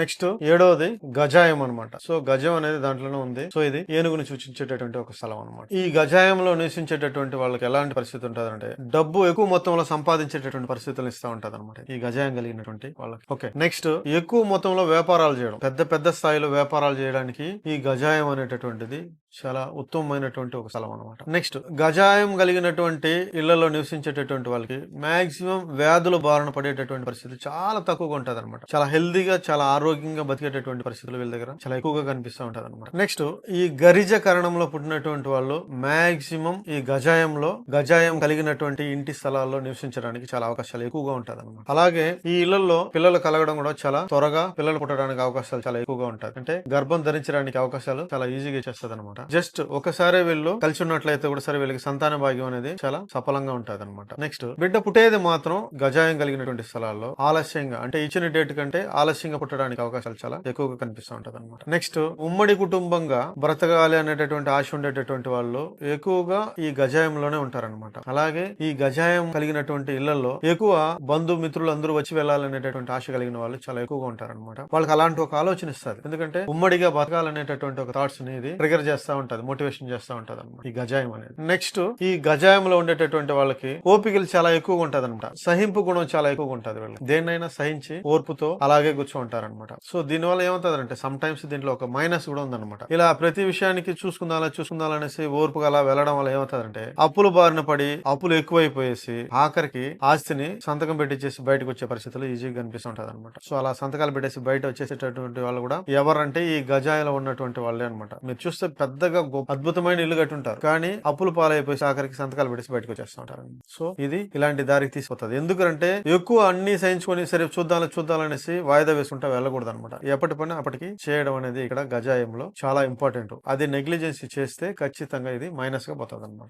Next ఏడవది గజాయం అన్నమాట. So గజం అనేది దాంట్లోనే ఉంది. సో ఇది ఏనుగును సూచించేటటువంటి ఒక స్థలం అన్నమాట. ఈ గజాయంలో నివసించేటటువంటి వాళ్ళకి ఎలాంటి పరిస్థితి ఉంటుందంటే డబ్బు ఎక్కువ మొత్తంలో సంపాదించేటటువంటి పరిస్థితులు ఇస్తా ఉంటుంది అనమాట ఈ గజాయం కలిగినటువంటి వాళ్ళకి. ఓకే నెక్స్ట్ ఎక్కువ మొత్తంలో వ్యాపారాలు చేయడం. పెద్ద పెద్ద స్థాయిలో వ్యాపారాలు చేయడానికి ఈ గజాయం అనేటటువంటిది చాలా ఉత్తమమైనటువంటి ఒక స్థలం అనమాట నెక్స్ట్ గజాయం కలిగినటువంటి ఇళ్ళలో నివసించేటటువంటి వాళ్ళకి మాక్సిమం వ్యాధుల బారిన పడేటటువంటి పరిస్థితి చాలా తక్కువగా ఉంటుంది అనమాట చాలా హెల్దీగా చాలా ఆరోగ్యంగా బతికేటటువంటి పరిస్థితులు వీళ్ళ దగ్గర చాలా ఎక్కువగా కనిపిస్తూ ఉంటుంది అనమాట నెక్స్ట్ ఈ గరిజ కరణంలో పుట్టినటువంటి వాళ్ళు మాక్సిమం ఈ గజాయంలో గజాయం కలిగినటువంటి ఇంటి స్థలాల్లో నివసించడానికి చాలా అవకాశాలు ఎక్కువగా ఉంటుంది అనమాట అలాగే ఈ ఇళ్ళలో పిల్లలు కలగడం కూడా చాలా త్వరగా పిల్లలు పుట్టడానికి అవకాశాలు చాలా ఎక్కువగా ఉంటాయి. అంటే గర్భం ధరించడానికి అవకాశాలు చాలా ఈజీగా చేస్తుంది అనమాట జస్ట్ ఒకసారి వీళ్ళు కలిసి ఉన్నట్లయితే కూడా సరే వీళ్ళకి సంతాన భాగ్యం అనేది చాలా సఫలంగా ఉంటది అనమాట నెక్స్ట్ బిడ్డ పుట్టేది మాత్రం గజాయం కలిగినటువంటి స్థలాల్లో ఆలస్యంగా అంటే ఇచ్చిన డేట్ కంటే ఆలస్యంగా పుట్టడానికి అవకాశాలు చాలా ఎక్కువగా కనిపిస్తూ ఉంటది అనమాట నెక్స్ట్ ఉమ్మడి కుటుంబంగా బ్రతకాలి అనేటటువంటి ఆశ ఉండేటటువంటి వాళ్ళు ఎక్కువగా ఈ గజాయంలోనే ఉంటారన్నమాట. అలాగే ఈ గజాయం కలిగినటువంటి ఇళ్ళలో ఎక్కువ బంధుమిత్రులు అందరూ వచ్చి వెళ్ళాలనేటటువంటి ఆశ కలిగిన వాళ్ళు చాలా ఎక్కువగా ఉంటారన్నమాట. వాళ్ళకి అలాంటి ఒక ఆలోచన ఇస్తారు ఎందుకంటే ఉమ్మడిగా బతకాలనేటటువంటి ఒక థాట్స్ అనేది ట్రిగర్ చేస్తా ఉంటది మోటివేషన్ చేస్తా ఉంటది అనమాట ఈ గజాయం అనేది. నెక్స్ట్ ఈ గజాయంలో ఉండేటటువంటి వాళ్ళకి ఓపికలు చాలా ఎక్కువగా ఉంటది అనమాట సహింపు గుణం చాలా ఎక్కువగా ఉంటది వీళ్ళకి. దేన్నైనా సహించి ఓర్పుతో అలాగే కూర్చోంటారనమాట సో దీని వల్ల ఏమవుతుందంటే సమ్ టైమ్స్ దీంట్లో ఒక మైనస్ కూడా ఉందన్నమాట. ఇలా ప్రతి విషయానికి చూసుకుందాలా చూసుకుందాలనేసి ఓర్పుగా అలా వెళ్ళడం వల్ల ఏమవుతుందంటే అప్పులు బారిన పడి అప్పులు ఎక్కువైపోయేసి ఆఖరికి ఆస్తిని సంతకం పెట్టించేసి బయటకు వచ్చే పరిస్థితులు ఈజీగా కనిపిస్తుంటది అనమాట సో అలా సంతకాలు పెట్టేసి బయట వచ్చేసేటటువంటి వాళ్ళు కూడా ఎవరంటే ఈ గజాయిలో ఉన్నటువంటి వాళ్ళే అనమాట మీరు చూస్తే పెద్దగా అద్భుతమైన ఇల్లు కట్టుంటారు. కానీ అప్పులు పాలైపోయి ఆఖరికి సంతకాలు పెట్టి బయటకు వచ్చేస్తుంటారు. సో ఇది ఇలాంటి దారికి తీసుకుపోతుంది. ఎందుకంటే ఎక్కువ అన్ని సహించుకొని సరే చూద్దాం చూద్దామనేసి వాయిదా వేసుకుంటా వెళ్ళకూడదు అనమాట ఎప్పటి పని అప్పటికి చేయడం అనేది ఇక్కడ గజాయంలో చాలా ఇంపార్టెంట్. అది నెగ్లిజెన్సీ చేస్తే ఖచ్చితంగా ఇది మైనస్గా పోతుంది అనమాట